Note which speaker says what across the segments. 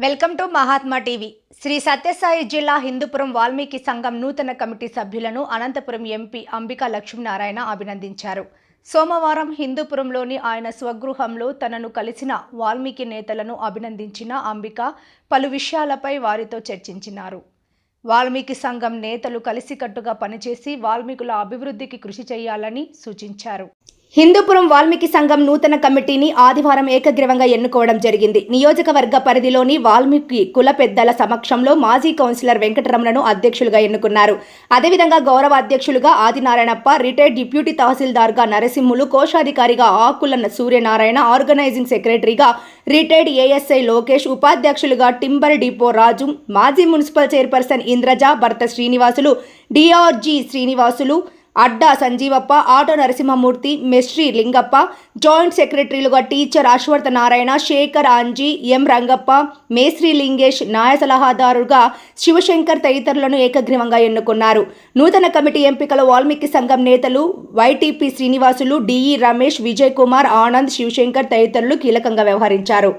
Speaker 1: Welcome to Mahatma TV. Shri Sathya Sai జిల్లా హిందూపురం వాల్మీకి సంఘం నూతన కమిటీ సభ్యులను అనంతపురం ఎంపీ అంబికా లక్ష్మీనారాయణ అభినందించారు. సోమవారం హిందూపురంలోని ఆయన స్వగృహంలో తనను కలిసిన వాల్మీకి నేతలను అభినందించిన అంబిక పలు విషయాలపై వారితో చర్చించినారు. వాల్మీకి సంఘం నేతలు కలిసికట్టుగా పనిచేసి వాల్మీకుల అభివృద్ధికి కృషి చేయాలని సూచించారు. హిందూపురం వాల్మీకి సంఘం నూతన కమిటీని ఆదివారం ఏకగ్రీవంగా ఎన్నుకోవడం జరిగింది. నియోజకవర్గ పరిధిలోని వాల్మీకి కుల పెద్దల సమక్షంలో మాజీ కౌన్సిలర్ వెంకటరమణను అధ్యక్షులుగా ఎన్నుకున్నారు. అదేవిధంగా గౌరవ అధ్యక్షులుగా ఆదినారాయణప్ప రిటైర్డ్ డిప్యూటీ తహసీల్దార్గా నరసింహులు కోశాధికారిగా ఆకుల సూర్యనారాయణ ఆర్గనైజింగ్ సెక్రటరీగా రిటైర్డ్ ఏఎస్ఐ లోకేష్ ఉపాధ్యక్షులుగా టింబర్ డిపో రాజు మాజీ మున్సిపల్ చైర్పర్సన్ ఇంద్రజ భర్త శ్రీనివాసులు డిఆర్జీ శ్రీనివాసులు అడ్డా సంజీవప్ప ఆటో నరసింహమూర్తి మెస్ట్రీ లింగప్ప జాయింట్ సెక్రటరీలుగా టీచర్ అశ్వర్థ నారాయణ శేఖర్ ఆంజీ ఎం రంగప్ప మేశ్రీ లింగేష్ న్యాయ సలహాదారుగా శివశంకర్ తదితరులను ఏకగ్రీవంగా ఎన్నుకున్నారు. నూతన కమిటీ ఎంపికల వాల్మీకి సంఘం నేతలు వైటీపీ శ్రీనివాసులు డిఈ రమేష్ విజయ్ కుమార్ ఆనంద్ శివశంకర్ తదితరులు కీలకంగా వ్యవహరించారు.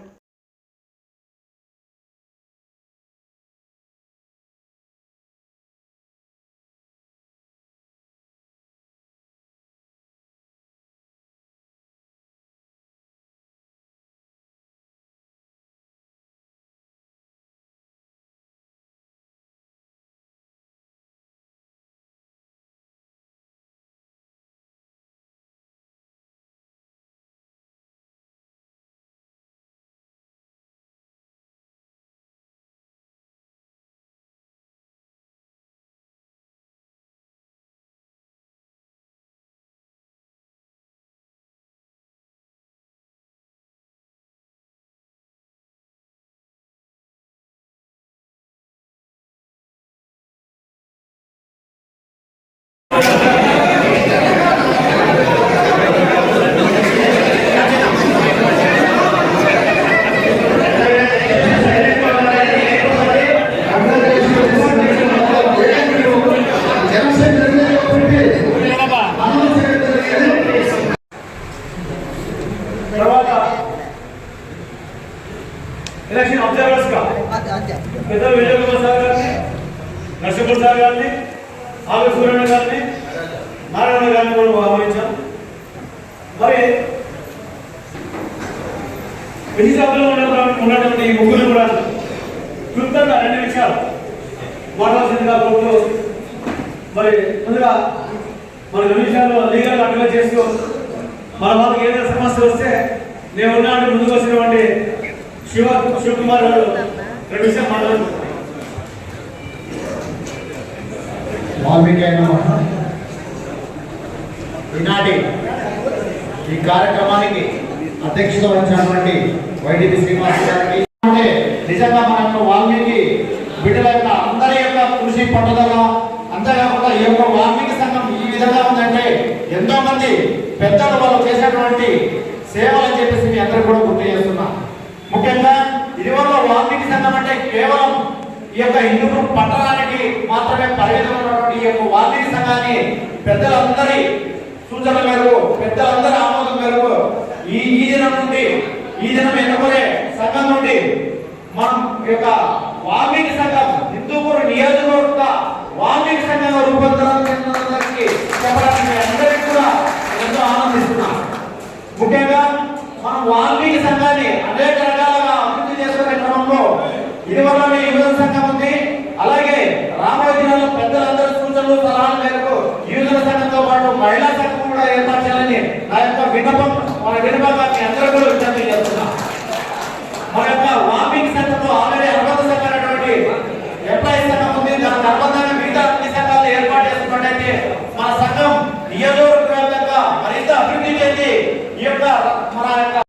Speaker 2: తర్వాత ఎలక్షన్ అబ్జర్వర్స్గా పెద్ద విజయ్ కుమార్ సార్ గారిని నరసింహుడు సార్ గారిని ఆవి సూర్యన్న గారిని నారాయణ గారిని మనం ఆహ్వానించాం. మరి విధి సభలో ఉన్న- ఉన్నటువంటి ఈ ముగ్గురు కూడా క్లుప్తంగా రెండు నిమిషాలు మాట్లాడాల్సిందిగా కోర్టులో మరి ముందుగా మన విషయాల్లో లీగల్ అడ్వైజ్ చేస్తూ మన వాళ్ళకి ఏదైనా సమస్య వస్తే నేను ఉన్నాడు ముందుకు వచ్చినటువంటి శివ శివకుమార్ గారు. రెండు విషయం మాట్లాడుతున్నారు
Speaker 3: వాల్మీకి ఈనాటి ఈ కార్యక్రమానికి అధ్యక్షత వహించినటువంటి వైడిపి శ్రీనివాస్ గారికి అంటే నిజంగా మన వాల్మీకి బిడ్డల యొక్క అందరి యొక్క కృషి పట్టుదల అంతేకాకుండా ఈ యొక్క వాల్మీకి సంఘం ఈ విధంగా ఉందంటే ఎంతో మంది పెద్దలు వాళ్ళు చేసినటువంటి సేవలు అని చెప్పేసి మీ అందరూ కూడా గుర్తు చేస్తున్నా. ముఖ్యంగా ఇదివరకు వాల్మీకి సంఘం అంటే కేవలం ఈ యొక్క హిందూ పట్టణానికి మాత్రమే పరిమితమైనటువంటి ఉన్నటువంటి ఈ యొక్క వాల్మీకి సంఘాన్ని పెద్దలందరి సూచన మేరకు పెద్దలందరి ఆమోదం మేరకు ఈ ఈ దినం నుండి ఈ దినం ఎన్నుకునే సంఘం నుండి మనం ఈ యొక్క వాల్మీకి సంఘం హిందూపూర్ నియోజకవర్గ వాల్మీకి సంఘంగా రూపొందడానికి చెప్పడానికి మీ అందరికీ కూడా ఎంతో ఆనందిస్తున్నాం ముఖ్యంగా మనం వాల్మీకి సంఘాన్ని అనేక రకాలుగా అభివృద్ధి చేసుకునే క్రమంలో ఇదివల్ల యువజన సంఘం ఉంది. అలాగే రాబోయే దినాల్లో పెద్దలందరూ సూచనలు సలహాల మేరకు యువజన సంఘంతో పాటు మహిళా సంఘం కూడా ఏర్పాటు చేయాలని నా యొక్క విన్నపం మన యొక్క మన యొక్క